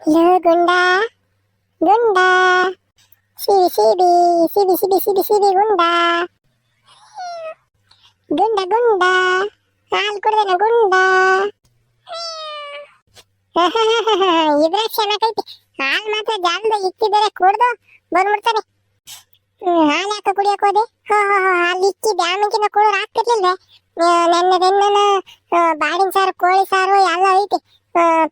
Low Gunda? Gunda. ಸಿಬಿ ಸಿಬಿ ಸಿಬಿ ಸಿಬಿ ಸಿಬಿ ಸಿಬಿ ಗುಂಡ. ಗುಂಡ ಗುಂಡ. ಹಾಲು ಕುಡ್ದೇನ ಗುಂಡ. ಇದ್ರೆ ಚೆನ್ನಾಗೈತಿ ಹಾಲು ಮಾತ್ರ ಜಾಲದ ಇಕ್ಕಿದರೆ ಕುಡ್ದು ಬಂದ್ಬಿಡ್ತಾನೆ. ಹಾಲು ಯಾಕೆ ಕುಡಿಯಕ್ ಹೋದೆ? ಹೋ ಹೋ ಹೋ ಅಲ್ಲಿ ಇಕ್ಕಿ ಡ್ಯಾಮಿಗಿನ ಕುಡಿದ್ರೆ ಆಗ್ತಿರ್ಲಿಲ್ವೇ? ನನ್ನ ಬೆನ್ನ ಬಾಡಿನ ಸಾರು, ಕೋಳಿ ಸಾರು ಎಲ್ಲ ಐತಿ.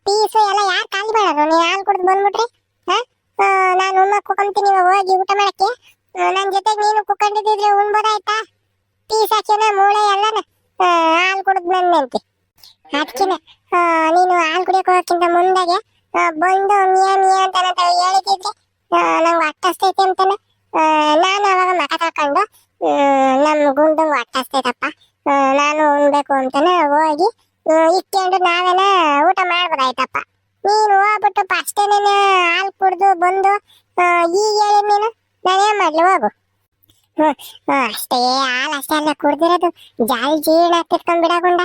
ಪೀಸು ಎಲ್ಲ ಯಾರು ಖಾಲಿ ಮಾಡೋರು ನೀವು ಹಾಲು ಕುಡಿದು ಬಂದ್ಬಿಟ್ರಿ, ಹಾ? ನಾನು ಉಮ್ಮ ಕುಕೊಂತೀನಿ ಹೋಗಿ ಊಟ ಮಾಡಕ್ಕೆ. ನನ್ನ ಜೊತೆಗೆ ನೀನು ಕುಕೊಂಡಿದ್ರೆ ಉಣ್ಬೋದಾಯ್ತಾ? ಪೀಸ್ ಹಾಕ್ಯನ, ಮೂಳೆ ಎಲ್ಲನ? ಹಾಲು ಕುಡಿದು ಬಂದಂತೆ ಅದಕ್ಕಿನ ನೀನು ಹಾಲು ಕುಡಿಯಕ್ಕೆ ಹೋಗೋಕ್ಕಿಂತ ಮುಂದಾಗೆ ಬಂದು ಮಿಯಾ ಮಿಯಾ ಅಂತ ಹೇಳಿದ್ರೆ ನಂಗೆ ಅಟ್ಟಸ್ತೈತೆ ಅಂತಾನೆ. ನಾನು ಅವಾಗ ಮಕ ತಳ್ಕೊಂಡು ನಮ್ಮ ಗುಂಡು ಅಟ್ಟಸ್ತೈತಪ್ಪ ನಾನು ಉಣ್ಬೇಕು ಅಂತಾನೆ ಹೋಗಿ ಇಟ್ಕೊಂಡು ನಾವೇನ ಊಟ ಮಾಡ್ಬೋದಾಯ್ತಪ್ಪ. ನೀನು ಹೋಗ್ಬಿಟ್ಟು ಅಷ್ಟೇನೆ ಹಾಲು ಕುಡ್ದು ಬಂದು ಈಗ ಹೇಳಿ ನೀನು. ನಾನೇನ್ ಮಾಡ್ಲಿ, ಹೋಗು. ಅಷ್ಟೇ ಹಾಲು ಅಷ್ಟೇ ಅಲ್ಲ ಕುಡ್ದಿರೋದು. ಜಾಲಿ ಜೀರ್ಣ ಕಿತ್ಕೊಂಡ್ ಬಿಡಕೊಂಡ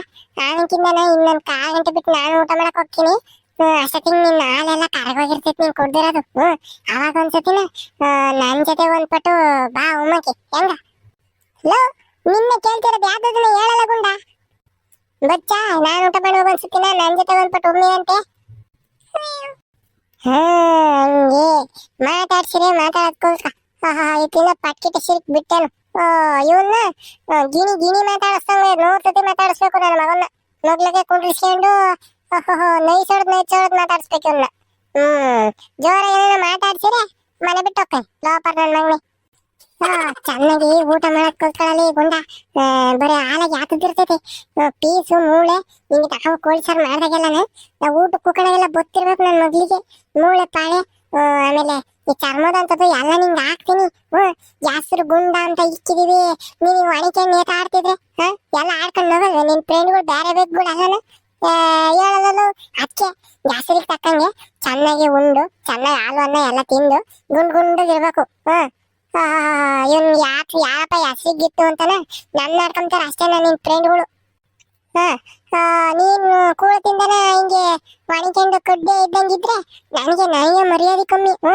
ಆನಕ್ಕಿಂತ ಇನ್ನೊಂದು ಕಾಲು ಗಂಟೆ ಬಿಟ್ಟು ನಾನು ಊಟ ಮಾಡಕ್ ಹೋಗ್ತೀನಿ. ಅಷ್ಟೊತ್ತಿಗೆ ನಿನ್ನ ಹಾಲೆಲ್ಲ ಕರಗೋಗಿರ್ತೈತಿ ನೀನ್ ಕುಡ್ದಿರೋದು. ಹ್ಮ್, ಅವಾಗ ಒಂದ್ಸತಿನ ನನ್ ಜೊತೆ ಒಂದ್ ಪಟ್ಟು ಬಾ ಉಮ್ಮಕ್ಕೆ ಹೆಂಗ? ಲೋ, ನಿನ್ನೆ ಕೇಳ್ತಿರೋದು ಯಾವ್ದನ್ನ ಹೇಳಲ್ಲ ಗುಂಡ. ಬಚ್ಚ, ನಾನು ಊಟ ಮಾಡುವ ಒಂದ್ಸತಿನ ನನ್ ಜೊತೆ ಒಂದ್ ಪಟ್ಟು ಹಾ ಹಂಗೆ. ಮಾತಾಡ್ಸಿರಿ, ಮಾತಾಡೋದ್ಕೋಸ್ಕರ. ಆಹಾ ಇದನ್ನ ಪಟ್ಕಿಟ ಸಿರಿಕ್ ಬಿಟ್ಟೆನು. ಇವನ್ನ ಗಿಣಿ ಗಿಣಿ ಮಾತಾಡಿಸ್ದಂಗೆ ನೂರ್ ಸತಿ ಮಾತಾಡಿಸ್ಬೇಕು ನನ್ನ ಮಗನ್ನ. ಮೊದ್ಲಿಗೆ ಕುಂಡ್ರಿಸ್ಕೊಂಡು ನೈಸೋಡ್ ನೈಸೋಡ್ ಮಾತಾಡಿಸ್ಬೇಕು ಇವನ್ನ ಹ್ಮ್ ಜೋರ ಏನೇನೋ ಮಾತಾಡ್ಸಿರಿ, ಮನೆ ಬಿಟ್ಟು ಹೋಗ್ತೇನೆ. ಲೋಪರ್ ನನ್ನ ಮಗನಿ. ಚೆನ್ನಾಗಿ ಊಟ ಮಾಡಕ್ ಕೂತ್ಕೊಳ್ಳಲಿ ಗುಂಡ. ಬರೀ ಹಾಲಾಗಿ ಹಾಕಿರ್ತೈತಿ ಪೀಸು, ಮೂಳೆ, ಹಿಂಗೆ ತಗೊಂಡು ಕೋಳಿ ಸಾರು ಮಾಡಿದಾಗೆಲ್ಲ ನಾವು ಊಟ ಕುಕ್ಕಣಗೆಲ್ಲ ಗೊತ್ತಿರ್ಬೇಕು ನನ್ನ ಮಗ್ಳಿಗೆ. ಮೂಳೆ, ಪಾಳೆ ಆಮೇಲೆ ಈ ಚರ್ಮದ ಅಂತದ್ದು ಎಲ್ಲ ನಿಂಗೆ ಹಾಕ್ತೀನಿ. ಹ್ಞೂ ಜಾಸ್ತಿ ಗುಂಡ ಅಂತ ಇಕ್ಕಿದೀವಿ. ನೀನು ಒಣಕೆ ನೇತ ಆಡ್ತಿದ್ರೆ, ಹಾ, ಎಲ್ಲ ಆಡ್ಕೊಂಡು ಹೋಗಲ್ವ? ನಿನ್ನ ಫ್ರೆಂಡ್ಗಳು ಬೇರೆ ಬೇಕು ಬಿಡ ಅಲ್ಲನ. ಹೇಳೋದಲ್ಲೂ ಅದಕ್ಕೆ ಜಾಸ್ತಿ ತಕ್ಕಂಗೆ ಚೆನ್ನಾಗಿ ಉಂಡು, ಚೆನ್ನಾಗಿ ಹಾಲು ಅನ್ನ ಎಲ್ಲ ತಿಂದು ಗುಂಡು ಗುಂಡು ಇರಬೇಕು. ಹ್ಮ್ ಇವನ್ ಯಾಕೆ ಯಾರಪ್ಪ ಹೆಸರಿಗಿತ್ತು ಅಂತಾನ? ನನ್ನ ನಡ್ಕೊಂತಾರ ಅಷ್ಟೇ ನಿನ್ ಫ್ರೆಂಡ್ಗಳು ನೀನು ಕೂಳತಿಂದನ ಹಿಂಗೆ ಒಣಕೊಂಡು ಕಡ್ಡೆ ಇದ್ದಂಗಿದ್ರೆ ನನಗೆ ನನಗೆ ಮರ್ಯಾದೆ ಕಮ್ಮಿ ಹ್ಞೂ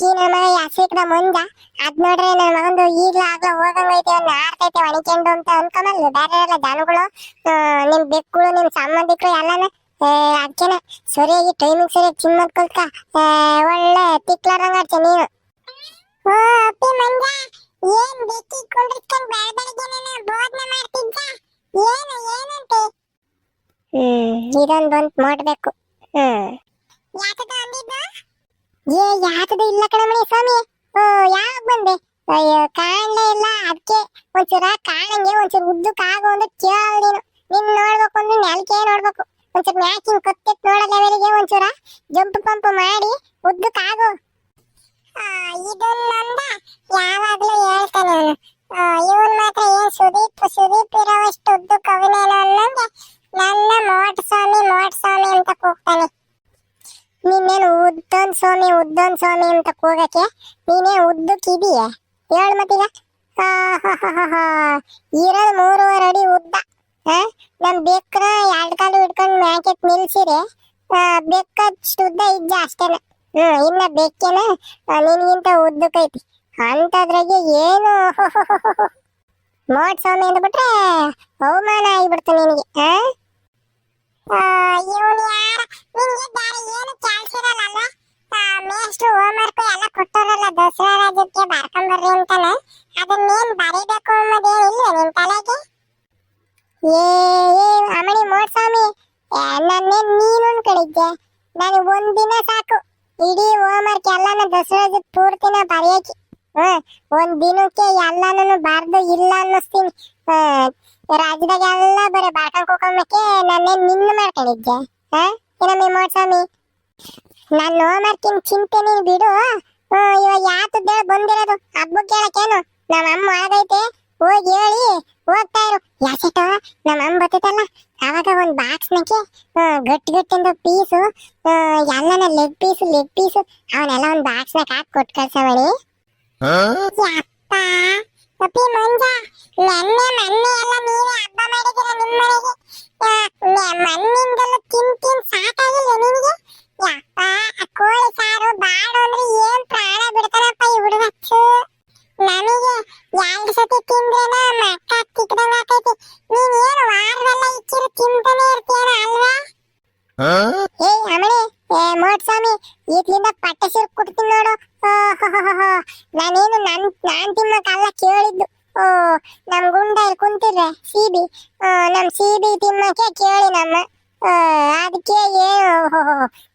ಈ ನನ್ನ ಮಗ ಹೆಸರಿಕದ ಮುಂದ? ಅದ್ ನೋಡ್ರೆ ನನ್ನ ಮಗಂದು ಈಗ್ಲ ಆಗ್ಲ ಹೋಗಂಗೈತೆ ಅವ್ನ ಆಡ್ತೈತೆ ಒಣಕೊಂಡು ಅಂತ ಅನ್ಕೊಂಬಲ್ಲ ಬೇರೆ ಎಲ್ಲ ಜನಗಳು ಆ, ನಿಮ್ ಬೆಕ್ಕುಗಳು ನಿಮ್ ಸಂಬಂಧಿಕರು ಎಲ್ಲಾನ ಅದಕ್ಕೆನ ಸರಿಯಾಗಿ ಟೈಮಿಂಗ್ ಸರಿಯಾಗಿ ಚಿಮ್ಮದ್ ಕಲ್ಕ ಒಳ್ಳೆ ತಿಕ್ಲಾರಂಗ ಆಡ್ತೀಯ ನೀನು. ಓ ಅಪ್ಪಿ ಮಂಜ ಏನ್ ಬೆಕ್ಕಿ ಕುಂಡ್ರಿಸ್ಕೊಂಡ್ ಬೆಳ ಬೋಧನೆ ಮಾಡ್ತಿದ್ದ? ಏನು ಏನಂತೆ? ಹ್ಮ್ ಇದೊಂದ್ ಬಂತ್ ಮಾಡ್ಬೇಕು. ಹ್ಮ್. ಯಾಕದ ಅಂದಿದ್ದ? ಏ ಯಾಕದ ಇಲ್ಲ ಕಣಮಣಿ ಸ್ವಾಮಿ. ಓ ಯಾವಾಗ ಬಂದೆ? ಅಯ್ಯೋ ಕಾಣ್ಲೇ ಇಲ್ಲ. ಅದಕ್ಕೆ ಒಂಚೂರ ಕಾಣಂಗೆ ಒಂಚೂರು ಉದ್ದಕ್ಕೆ ಆಗೋ ಒಂದು ಕೇಳ ನೀನು. ನಿನ್ ನೋಡ್ಬೇಕು ಅಂದ್ರೆ ನೆಲಕ್ಕೆ ನೋಡ್ಬೇಕು. ಒಂಚೂರು ಮ್ಯಾಚಿಂಗ್ ಕತ್ತೆತ್ ನೋಡೋ ಲೆವೆಲ್ಗೆ ಒಂಚೂರ ಜಂಪ್ ಪಂಪ್ ಮಾಡಿ ಉದ್ದಕ್ಕೆ ಆಗೋ. ಇದನ್ನೊಂದ ಯಾವಾಗ್ಲೂ ಹೇಳ್ತಾನೆ ಅವನು. ಇವನ್ ಮಾತ್ರ ಏನ್ ಸುದೀಪ್ ಸುದೀಪ್ ಇರೋವಷ್ಟು ಉದ್ದು ಕವಿನೇನೋ ಅನ್ನಂಗೆ ನನ್ನ ಮೋಟ್ ಸ್ವಾಮಿ ಮೋಟ್ ಸ್ವಾಮಿ ಅಂತ ಕೂಗ್ತಾನೆ. ನೀನೇನು ಉದ್ದೊಂದ್ ಸ್ವಾಮಿ ಉದ್ದೊಂದ್ ಸ್ವಾಮಿ ಅಂತ ಕೂಗಕ್ಕೆ ನೀನೇ ಉದ್ದಕ್ಕಿದೀಯ ಹೇಳು ಮತ್ತೀಗ. ಇರೋದು ಮೂರುವರೆ ಅಡಿ ಉದ್ದ? ನಮ್ ಬೆಕ್ಕ ಎರಡು ಕಾಲು ಹಿಡ್ಕೊಂಡು ಮ್ಯಾಕೆಟ್ ನಿಲ್ಸಿರೆ ಬೆಕ್ಕಷ್ಟು ಉದ್ದ ಇದ್ದ ಅಷ್ಟೇನ. ಹ್ಮ್, ಇನ್ನ ಬೆಕ್ಕೆನ ನಿನ್ಗಿಂತ ಉದ್ದಕ್ಕೈತಿ. ಅಂತದ್ರಾಗೆ ಏನು? ಮೋಟ್ ಸ್ವಾಮಿ ಅಂದ್ಬಿಟ್ರೆ ಅವಮಾನ ಆಗಿಬಿಡ್ತು ನಿನಗೆ, ಆ? ಯಾರ? ನಿನ್ಗೆ ಬೇರೆ ಏನು ಇರಲ್ಲ ಮೇಷ್ಟ್ರು ಹೋಮ್ವರ್ಕ್ ಎಲ್ಲ ಕೊಟ್ಟೋರಲ್ಲ ದಸರಾ ರಾಜ್ಯಕ್ಕೆ ಬರ್ಕೊಂಬರ್ರಿ ಅಂತಾನೆ. ಅದನ್ನೇನ್ ಬರೀಬೇಕು ಅನ್ನೋದೇನಿಲ್ಲ ನಿನ್ ತಲೆಗೆ? ಏ ಏ ಅಮಣಿ ಮೋಡ್ಸ್ವಾಮಿ ನನ್ನೇನ್ ನೀನು ಅನ್ಕೊಂಡಿದ್ದೆ ನನಗೆ ಒಂದಿನ ಸಾಕು. ಇಡೀ ಹೋಮ್ವರ್ಕ್ ಎಲ್ಲಾನು ದಸರಾ ಪೂರ್ತಿನ ಬರೆಯಕ್ಕೆ ಹ್ಮ್, ಒಂದ್ ದಿನಕ್ಕೆ ಎಲ್ಲಾನು ಬರ್ದು ಇಲ್ಲ ಅನ್ನಿಸ್ತೀನಿ. ರಾಜ್ಯದಾಗೆಲ್ಲ ಬರೀ ಬಾಟಲ್ ಕುಕೊಂಬಕ್ಕೆ ನಾನೇ ನಿನ್ನ ಮಾಡ್ಕೊಂಡಿದ್ದೆ. ಹಾ, ಏನಮ್ಮಿ ಮೋಟ್ಸ್ವಾಮಿ? ನನ್ನ ಹೋಮ್ವರ್ಕಿನ ಚಿಂತೆ ನೀನು ಬಿಡು ಇವಾಗ ಯಾತದ್ದೇಳಿ ಬಂದಿರೋದು. ಹಬ್ಬಕ್ಕೆ ಕೇಳಕ್ಕೇನು? ನಮ್ಮ ಅಮ್ಮ ಆಗೈತೆ ಹೋಗಿ ಹೇಳಿ. ಹೋಗ್ತಾ ಇರು. ಯಾಸೆಟು ನಮ್ಮ ಅಮ್ಮ ಬರ್ತೈತಲ್ಲ. ಅವಾಗ ಒಂದು ಬಾಕ್ಸ್ನಕ್ಕೆ ಗಟ್ಟಿ ಗಟ್ಟಿಂದ ಪೀಸು ಎಲ್ಲನ ಲೆಗ್ ಪೀಸ್ ಲೆಗ್ ಪೀಸ್ ಅವನ್ನೆಲ್ಲ ಒಂದು ಬಾಕ್ಸ್ನಾಗ ಹಾಕಿ ಕೊಟ್ಟು ಕಳ್ಸವಣಿ ಯಪ್ಪ ಪಪ್ಪಿ ಮಂಜ ನೆನ್ನೆ ಮೊನ್ನೆ ಎಲ್ಲ ನೀವೇ ಹಬ್ಬ ಮಾಡಿದಿರ ನಿಮ್ಮ ಮನೆಗೆ. ಮಣ್ಣಿಂದೆಲ್ಲ ತಿನ್ ತಿನ್ ಸಾಕಾಗಿಲ್ಲ ನಿಮಗೆ? ಯಪ್ಪ ಕೋಳಿ ಸಾರು ಬಾಡು ಅಂದ್ರೆ ಏನ್ ಪ್ರಾಣ ಬಿಡ್ತಾನಪ್ಪ ಈ ಹುಡುಗಚ್ಚು? ನನಗೆ ಎರಡು ಸತಿ ತಿಂದ್ರೇನ ಮಕ್ಕ ತಿಕ್ಕದಂಗ ಆಕೈತಿ. ನೀನು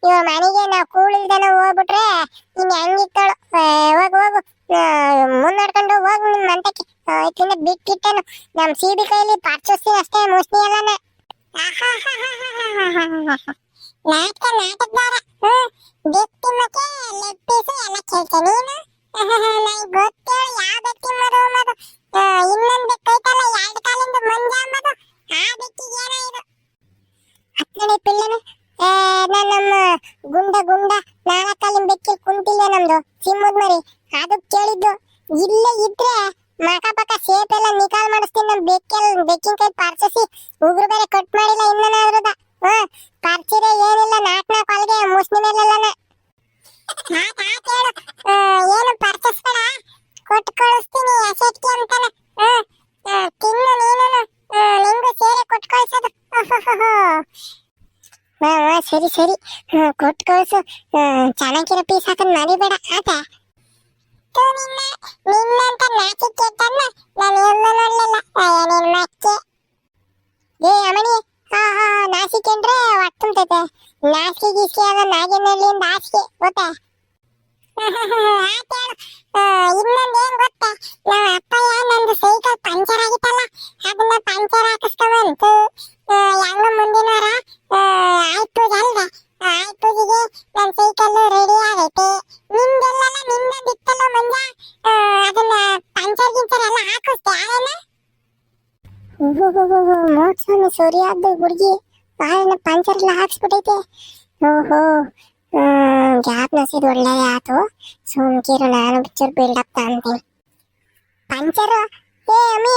ಇವ ಮನೆಗೆ ನಾವು ಕೂಳಿಲ್ದನ ಹೋಗ್ಬಿಟ್ರೆ ಇನ್ ಹೆಂಗಿತ್ತಳು ಹೋಗು ಹೋಗು. ಮುನ್ನಡ್ಕೊಂಡು ಹೋಗು ನಿಮ್ ಮಂತಕ್ಕೆ ಇದನ್ನ ಬಿಟ್ಟಿಟ್ಟನು. ನಮ್ ಸಿಬಿ ಕೈಲಿ ಪರ್ಚೋಸ್ತೀನಿ ಅಷ್ಟೇ, ಮುಸ್ನಿ ಎಲ್ಲನ. ನಾಟಕ ನಾಟಕದಾರ ಹ್ಮ್. ಬೆತ್ತಿಮಕ್ಕೆ ಲೆಗ್ ಪೀಸು ಎಲ್ಲ ಕೇಳ್ತೆ. ನೀನು? ನನಗೆ ಗೊತ್ತೇಳು ಯಾವ ಬೆತ್ತಿ ಮದು ಮದು ಇನ್ನೊಂದು ಬೆಕ್ಕೈತಲ್ಲ ಎರಡು ಕಾಲಿಂದ ಮಂಜ ಅಂಬದು ಆ ಬೆಕ್ಕಿಗೆ ಏನೋ ಇದು ಹತ್ತನೇ ಪಿಳ್ಳನು ನಾನು ನಮ್ಮ ಗುಂಡ ಗುಂಡ ನಾಲ್ಕಾಲಿನ ಬೆಕ್ಕಿ ಕುಂತಿಲ್ಲ ನಮ್ದು ಸಿಮ್ಮದ್ ಮರಿ ಅದು ಕೇಳಿದ್ದು ಇಲ್ಲೇ ಇದ್ರೆ ಮಕ ಪಕ ಸೇಪ್ ಎಲ್ಲ ನಿಕಾಲ್ ಮಾಡಿಸ್ತೀನಿ ನಮ್ ಬೆಕ್ಕೆಲ್ಲ ಬೆಕ್ಕಿನ ಕೈ ಪರ್ಚಿಸಿ ಉಗುರು ಬೇರೆ ಕಟ್ ಮಾಡಿಲ್ಲ ಇನ್ನೇನಾದ್ರದ ಹ ಪರ್ಚಿದೆ ಏನಿಲ್ಲ ನಾಲ್ಕು ನಾಕ್ ಅಲ್ಲಿಗೆ ಮುಸ್ಲಿಮೆಲ್ಲ ಏನು ಪರ್ಚಸ್ಬೇಡ ಕೊಟ್ಟು ಕಳಿಸ್ತೀನಿ ಅಸೆಟ್ಗೆ ಅಂತಾನೆ. ತಿನ್ನು ನೀನು ನಿಂಗು ಸೇರೆ ಕೊಟ್ಟು ಕಳಿಸೋದು. ಹಾ ಹಾ, ಸರಿ ಸರಿ. ಕೊಟ್ಟು ಕಳಿಸು. ಚೆನ್ನಾಗಿರೋ ಪೀಸ್ ಹಾಕದ್ ಮರಿಬೇಡ ಆತ. ನಿನ್ನ ನಿನ್ನಂತ ನಾಚಿಕೆ ತನ್ನ ನಾನು ಎಲ್ಲೂ ನೋಡಲಿಲ್ಲ. ಅಯ್ಯ ನಿನ್ ಮಚ್ಚೆ. ಏ ಅಮಣಿ ಹಾ ಹಾ ನಾಸಿಕೆಂಡ್ರೆ ಹೊಟ್ಟುಂತೈತೆ ನಾಸಿಕೆ ಗೀಸಿಕೆ ಅದ ನಾಗಿನಹಳ್ಳಿಯಿಂದ ಹಾಸಿಗೆ, ಗೊತ್ತಾ? ಇನ್ನೊಂದು ಏನ್ ಗೊತ್ತಾ? ನಮ್ಮ ಅಪ್ಪಯ್ಯ ನಂದು ಸೈಕಲ್ ಪಂಚರ್ ಆಗಿತ್ತಲ್ಲ, ಅದನ್ನ ಪಂಚರ್ ಹಾಕಿಸ್ಕೊಂಬಂತು ಎಲ್ಲ ಹಾಕ್ಸ್ಬಿಟ್ಟೈತೆ. ಓಹೋ ಗ್ಯಾಪ್ ನಸಿದ್ ಒಳ್ಳೆ ಆತು. ಸುಮ್ಕಿರು, ನಾನು ಪಿಕ್ಚರ್ ಬಿಲ್ಡಪ್ ಅಂತೀನಿ ಪಂಚರ್? ಏ, ಅಮ್ಮಿ,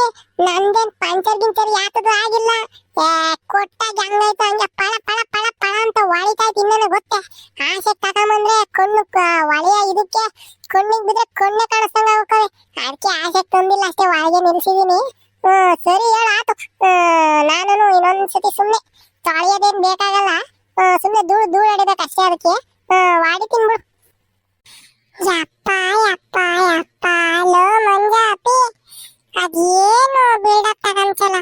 ನಂದೇನ್ ಪಂಚರ್ ಗಿಂಚರ್ ಯಾತದು ಆಗಿಲ್ಲ. ಏ, ಕೊಟ್ಟಾಗ ಹಂಗೈತೆ ಹಂಗೆ ಪಳ ಪಳ ಪಳ ಪಳ ಅಂತ ಹೊಳಿತಾ ಇತ್ತು ಇನ್ನೇನು ಗೊತ್ತೇ. ಆಸೆ ತಗೊಂಬಂದ್ರೆ ಕಣ್ಣು ಹೊಳೆಯ ಇದಕ್ಕೆ ಕಣ್ಣಿಗೆ ಬಿದ್ರೆ ಕಣ್ಣೆ ಕಾಣಿಸ್ತಂಗ ಹೋಗ್ತವೆ ಅದಕ್ಕೆ ಆಸೆ ತಂದಿಲ್ಲ ಅಷ್ಟೇ, ಒಳಗೆ ನಿಲ್ಸಿದ್ದೀನಿ ಸರಿ, ಹೇಳ, ಆತು. ನಾನು ಇನ್ನೊಂದ್ ಸತಿ ಸುಮ್ನೆ ತೊಳೆಯೋದೇನ್ ಬೇಕಾಗಲ್ಲ? ಸುಮ್ಮನೆ ಧೂಳು ಧೂಳು ಅಷ್ಟೇ ಅದಕ್ಕೆ. ವಾಡಿ ತಿನ್ಬಿಡು. ಯಪ್ಪ ಯಪ್ಪ ಯಪ್ಪ, ಲೋ ಮಂಜಾಪಿ. ಅದೇನು ಬಿಲ್ಡಪ್ ತಗೊಂಚಲ್ಲ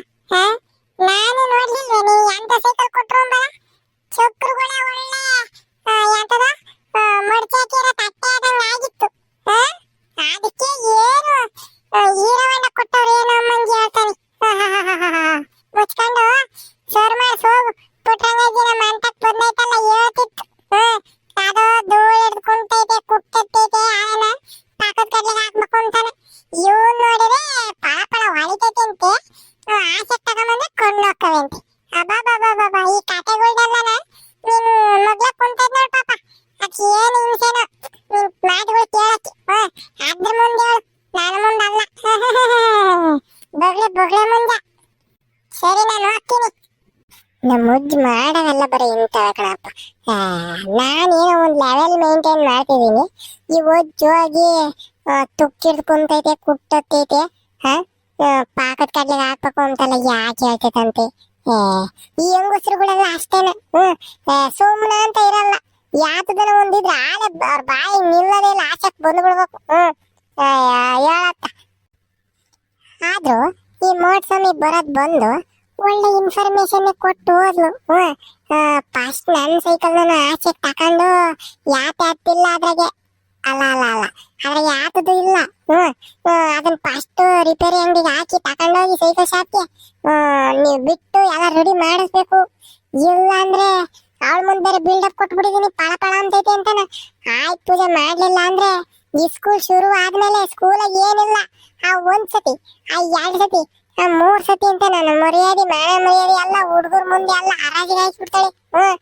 ಬಗ್ಲೆ ಬಗ್ಲೆ ಸರಿ ನಾನು ಹಾಕ್ತೀನಿ ನಮ್ಮ ಉಜ್ಜಿ ಮಾಡೋವೆಲ್ಲ ಬರೀ ಇಂಥವೆ ಕಣಪ್ಪ. ನಾನೇನೋ ಒಂದು ಲೆವೆಲ್ ಮೇಂಟೈನ್ ಮಾಡ್ತಿದ್ದೀನಿ. ಈ ಒಜ್ಜು ತುಕ್ಕಿಡ್ಕೊಂತೈತೆ ಕುಟ್ಟತ್ತೈತೆ ಹಾ? ಪಾಕದ ಕಡ್ಲಿಗೆ ಹಾಕ್ಬೇಕು ಅಂತಲ್ಲ ಯಾಕೆ ಹೇಳ್ತೈತಂತೆ? ಈ ಹೆಂಗಸರುಗಳೆಲ್ಲ ಅಷ್ಟೇನೆ. ಹ್ಮ್ ಸುಮ್ಮನ ಅಂತ ಇರಲ್ಲ. ಯಾತದನ ಒಂದಿದ್ರೆ ಆಳೆ ಅವ್ರ ಬಾಯಿ ನಿಲ್ಲದೆ ಇಲ್ಲ ಬಂದು ಬಂದ್ಬಿಡ್ಬೇಕು. ಹ್ಮ್ ಏ, ಹೇಳತ್ತ. ಆದ್ರೂ ಈ ಮೋಟ್ಸ್ವಾಮಿ ಬರೋದ್ ಬಂದು ಒಳ್ಳೆ ಇನ್ಫಾರ್ಮೇಶನ್ ಕೊಟ್ಟು ಹೋದ್ಲು. ಫಸ್ಟ್ ನನ್ನ ಸೈಕಲ್ ನಾನು ಆಚೆ ತಕೊಂಡು ಯಾತ ಹತ್ತಿಲ್ಲ ಅದ್ರಾಗೆ. ಅಲ್ಲ ಅಲ್ಲ ಅಲ್ಲ. ಅದ್ರಾಗೆ ಯಾತದು ಇಲ್ಲ. ಹ್ಮ್. ಅದನ್ನ ಫಸ್ಟ್ ರಿಪೇರಿ ಅಂಗಡಿಗೆ ಹಾಕಿ ತಕೊಂಡೋಗಿ ಸೈಕಲ್ ಶಾಪ್ಗೆ ನೀವು ಬಿಟ್ಟು ಎಲ್ಲ ರೆಡಿ ಮಾಡಿಸ್ಬೇಕು. ಇಲ್ಲ ಅಂದ್ರೆ ಅವಳ ಮುಂದೆ ಬೇರೆ ಬಿಲ್ಡಪ್ ಕೊಟ್ಬಿಟ್ಟಿದೀನಿ ಪಳ ಪಳ ಅಂತೈತೆ ಅಂತಾನೆ. ಆಯ್ತು ಪೂಜೆ ಮಾಡ್ಲಿಲ್ಲ ಅಂದ್ರೆ ಈ ಸ್ಕೂಲ್ ಶುರು ಆದ್ಮೇಲೆ ಸ್ಕೂಲಾಗ ಏನಿಲ್ಲ, ಆ ಒಂದ್ ಸತಿ, ಆ ಎರಡ್ ಸತಿ, ಆ ಮೂರ್ ಸತಿ ಅಂತ ನಾನು ಮರ್ಯಾದೆ, ಮಾನ ಮರ್ಯಾದೆ ಎಲ್ಲ ಹುಡುಗರ ಮುಂದೆ ಎಲ್ಲ ಹರಾಜಿಗೆ ಹಾಕ್ಬಿಡ್ತಾಳೆ. ಹ್ಮ್.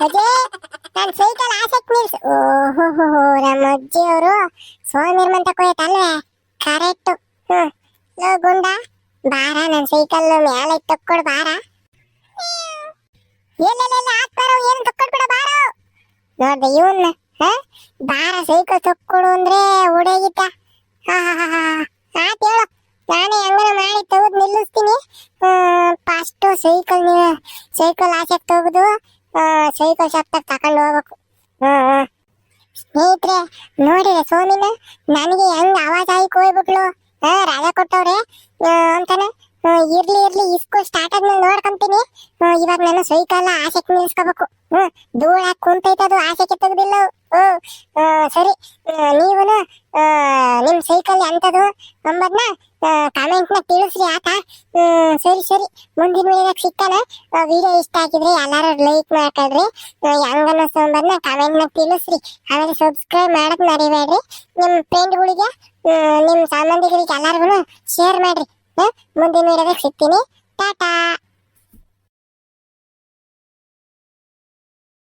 ಅಜಯ್ ನಾನು ಸೈಕಲ್ ಆಸಕ್ತಿ ನಿಲ್ಸ. ಓಹೋ ನಮ್ಮ ಅಜ್ಜಿಯವರು ಸೋಮಿರ್ಮಂತ ತಕೊಯ್ತಲ್ವೇ ಕರೆಕ್ಟ್. ಹ್ಮ್. ಲೋ ಗುಂಡ, ಬಾರ, ನನ್ ಸೈಕಲ್ ಮೇಲೆ ತಕ್ಕೊಡ್ ಬಾರ. ಎಲ್ಲೆಲ್ಲೆಲ್ಲ ಹಾಕ್ತಾರೋ ಏನು ತಕ್ಕೊಡ್ಬಿಡ ಬಾರೋ? ನೋಡ್ದೆ ಇವನ್ನ ಹ? ಬಾರ ಸೈಕಲ್ ತಕ್ಕೊಡು ಅಂದ್ರೆ ಹಾ ಆತ್ ಹೇಳು. ನಾನೇ ಹಂಗನ ಮಾಡಿ ತೆಗೆದು ನಿಲ್ಲಿಸ್ತೀನಿ. ಫಸ್ಟ್ ಸೈಕಲ್ ನೀವು ಸೈಕಲ್ ಆಚೆಗೆ ತೆಗೆದು ಸೈಕಲ್ ಶಾಪ್ ತಗೊಂಡು ಹೋಗ್ಬೇಕು. ಸ್ನೇಹಿತರೆ ನೋಡಿದ್ರೆ ಸೋಮಿನ ನನಗೆ ಹೆಂಗ್ ಆವಾಜ್ ಆಗಿ ಹೋಗ್ಬಿಟ್ಲು ರಾಜ ಕೊಟ್ಟವ್ರೆ. ಅಂತಾನೆ. ಇರ್ಲಿ ಇರ್ಲಿ ಇಸ್ಕೋ ಸ್ಟಾರ್ಟ್ ಆದ್ಮೇಲೆ ನೋಡ್ಕೊಂತೀನಿ. ಇವಾಗ ನಾನು ಸೈಕಲ್ ಆಸೆಕ್ ನಿಲ್ಸ್ಕೋಬೇಕು. ಹ್ಮ್ ದೂಳ ಕುಂತೈತೆ ಅದು ಆಸೆ ಆ, ಸರಿ. ನೀವು ನಿಮ್ ಸೈಕಲ್ ಎಂತದು ಅಂಬದ್ನ ಕಾಮೆಂಟ್ನ ತಿಳಿಸ್ರಿ ಆತ. ಸರಿ ಸರಿ. ಮುಂದಿನ ವಿಡಿಯೋದಾಗ ಸಿಕ್ಕಲ್ಲ ವಿಡಿಯೋ ಇಷ್ಟ ಆಗಿದ್ರೆ ಎಲ್ಲಾರು ಲೈಕ್ ಮಾಡ್ಕೊಳ್ರಿ. ಹೆಂಗ ಅನ್ನಿಸ್ತು ಅಂಬದ್ನ ಕಾಮೆಂಟ್ನ ತಿಳಿಸ್ರಿ. ಆಮೇಲೆ ಸಬ್ಸ್ಕ್ರೈಬ್ ಮಾಡಕ್ ಮರಿಬೇಡ್ರಿ. ನಿಮ್ ಫ್ರೆಂಡ್ಗಳಿಗೆ ನಿಮ್ ಸಂಬಂಧಿಕರಿಗೆ ಎಲ್ಲಾರ್ಗು ಶೇರ್ ಮಾಡ್ರಿ. ಮುಂದಿನ ವಿಡಿಯೋದಾಗ ಸಿಗ್ತೀನಿ. ಟಾಟಾ.